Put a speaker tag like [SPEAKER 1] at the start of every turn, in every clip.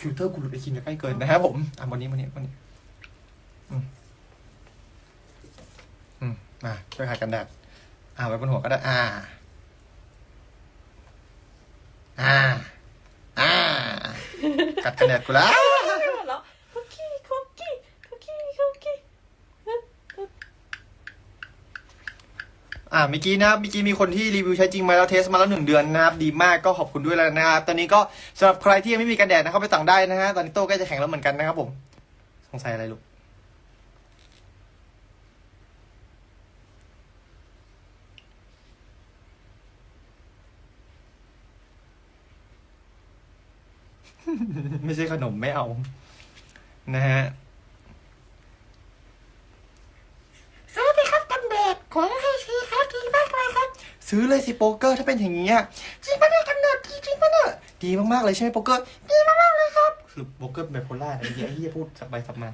[SPEAKER 1] คิวเตอร์กูหลุดไอคินจะใกล้เกินนะครับผมอะวันนี้วันนี้วันนี้ อืมอืมมาช่วยหายกันแดดอ่าไว้บนหัวก็ได้ อ่า อ่า อ่า กัดกันแดดกูแล้ว
[SPEAKER 2] ไม่หมดแล้วคุกกี้คุกกี้คุกกี้คุกกี้
[SPEAKER 1] อ่าเมื่อกี้นะครับเมื่อกี้มีคนที่รีวิวใช้จริงมาแล้วเทสมาแล้วหนึ่งเดือนนะครับดีมากก็ขอบคุณด้วยแล้วนะครับตอนนี้ก็สำหรับใครที่ยังไม่มีกันแดดนะครับไปสั่งได้นะฮะตอนนี้โต้ใกล้จะแข็งแล้วเหมือนกันนะครับผมสงสัยอะไรลูกไม่ใช่ขนมไม่เอา นะฮะ
[SPEAKER 3] สวัสดีครับกันแดดของไฮซีครับดีมากเลยครับ
[SPEAKER 1] ซื้อเลยสิโป๊กเกอร์ถ้าเป็นอย่างนี้ย
[SPEAKER 3] จริงปะเนี่ยกันแดดดีจริงปะเนี่ย
[SPEAKER 1] ดีมากๆเลยใช่ไหมโป๊กเกอร์
[SPEAKER 3] ดีมากๆเลยครับ
[SPEAKER 1] คือโป๊กเกอร์เป็นไบโพล่าไอ้เหี้ยไอ้เหี้ยพูดสับไปสับมา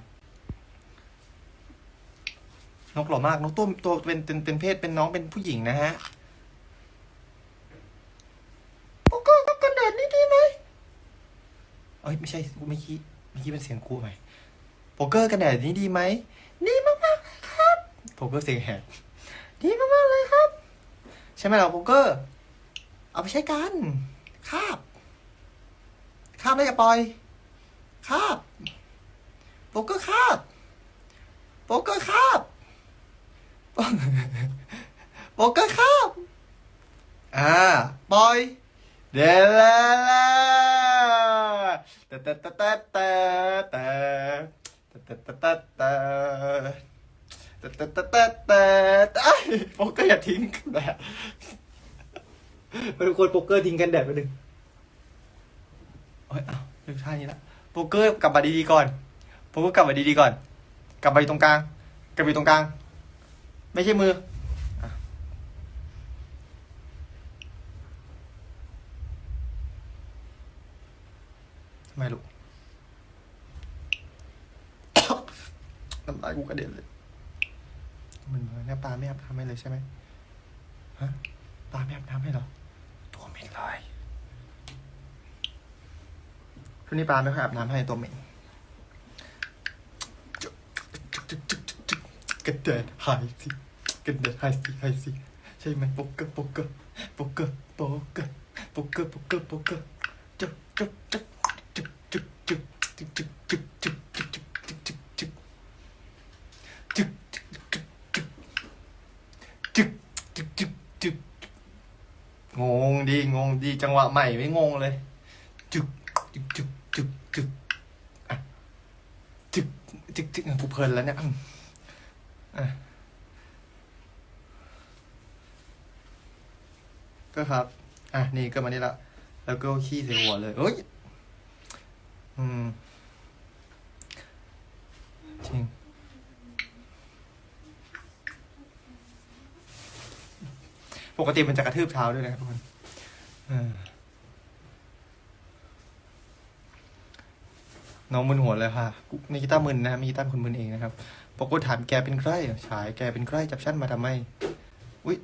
[SPEAKER 1] นกหล่อมากนกตัวตัวเป็นเป็นเป็นเพศเป็นน้องเป็นผู้หญิงนะฮะ
[SPEAKER 3] โปโก้กับกันแดดนี่ดีไหม
[SPEAKER 1] เอ้ยไม่ใช่กูไม่คิดไม่คิดเป็นเสียงกูไหมโป๊กเกอร์กันแดดนี้ดีไหม
[SPEAKER 3] ดีมากๆเลยครับ
[SPEAKER 1] โป๊กเกอร์เสียงแหบ
[SPEAKER 3] ดีมากๆเลยครับ
[SPEAKER 1] ใช่ไหมล่ะโป๊กเกอร์ เอาไปใช้กันคาบคาบได้อย่าปล่อยคาบโป๊กเกอร์คาบโป๊กเกอร์คาบโป๊กเกอร์คาบอ่าปล่อยเดลาลาตะตะตะตะตะตะตะตะตะตะตะ แต่แต่แต่แต่แต่โป๊กเกอร์อย่าทิ้งกันแดดไปทุกคนโป๊กเกอร์ทิ้งกันแดดไปหนึ่งเอ้ยอ้าวเลือกท่านี้ละโป๊กเกอร์กลับมาดีๆก่อนโป๊กเกอร์กลับมาดีๆก่อน กลับมาอยู่ตรงกลาง กลับมาอยู่ตรงกลาง ไม่ใช่มือทำไมลูก น้ำลายกูกระเด็นเลย มันหมือนเนี่ยปลาไม่อาบน้ำให้เลยใช่ไหมฮะปลาไม่อาบน้ำให้เหรอ ตัวเหม็นเลยช่วงนี้ปลาไม่ค่อยอาบน้ำให้ตัวเหม็นกระเด็นหายสิกระเด็นหายสิหายสิใช่ไหมโป๊กเกอร์โป๊กเกอร์โป๊กเกอร์โป๊กเกอร์โป๊กเกอร์โป๊กเกอร์โป๊กเกอร์จุ๊กจุ๊กจุ๊กจุ๊กจุ๊กจุ๊กจุ๊กจุ๊กจุ๊ก จุ๊กจึกจึกงงดีงงดีจังหวะใหม่ไม่งงเลยจุกจุกจุกจุกจุกอะจุกจุกจุกกูเพลินแล้วเนี่ยอะก็ครับ อะ นี่ก็มานี่ละ แล้วก็ขี้ใส่หัวเลยเอ้ย อืมจริง ปกติมันจะกระทืบเท้าด้วยนะครับทุกคนเออน้องมึนหัวเลยค่ะกูมีกีตาร์มึนนะมีกีตาร์คนมึนเองนะครับปกติถามแกเป็นใครฉายแกเป็นใครจับชั้นมาทำไม อุ้ย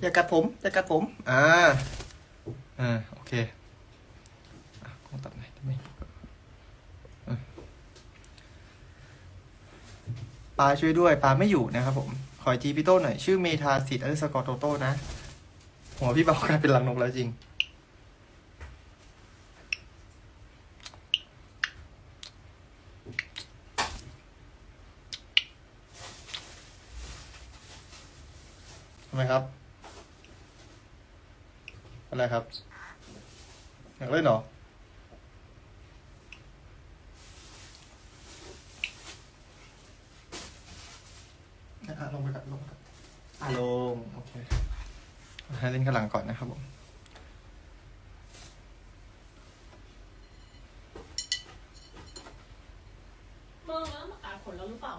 [SPEAKER 1] อย่ากัดผม อย่ากัดผม อ่า อ่า โอเคอะกล้องตัดไหนอยได้ไหม ปาช่วยด้วยปาไม่อยู่นะครับผม ขอจีพี่โต้หน่อย ชื่อเมธาสิทธิ์อัลสกอร์โตโต้นะ หัวพี่เบากลายเป็นลังนกแล้วจริง ทำไมครับ อะไรครับ อยากเล่นเหรอ ลงไปก่อนลงไปก่อนอะลงโอเคให้เล่นข้างหลังก่อนนะครับผม
[SPEAKER 2] เมื่อแล้วมาอ่านผลแล้วหรือเปล่า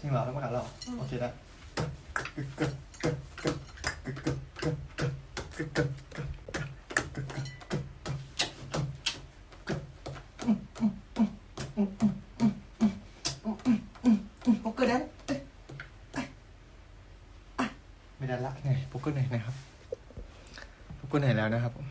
[SPEAKER 1] จริงเหรอต้องมาอ่านเหรอโอเคได้โแล้วละไงพบกันื่อยนะครับพบก็เหนื่อยแล้วนะครับผม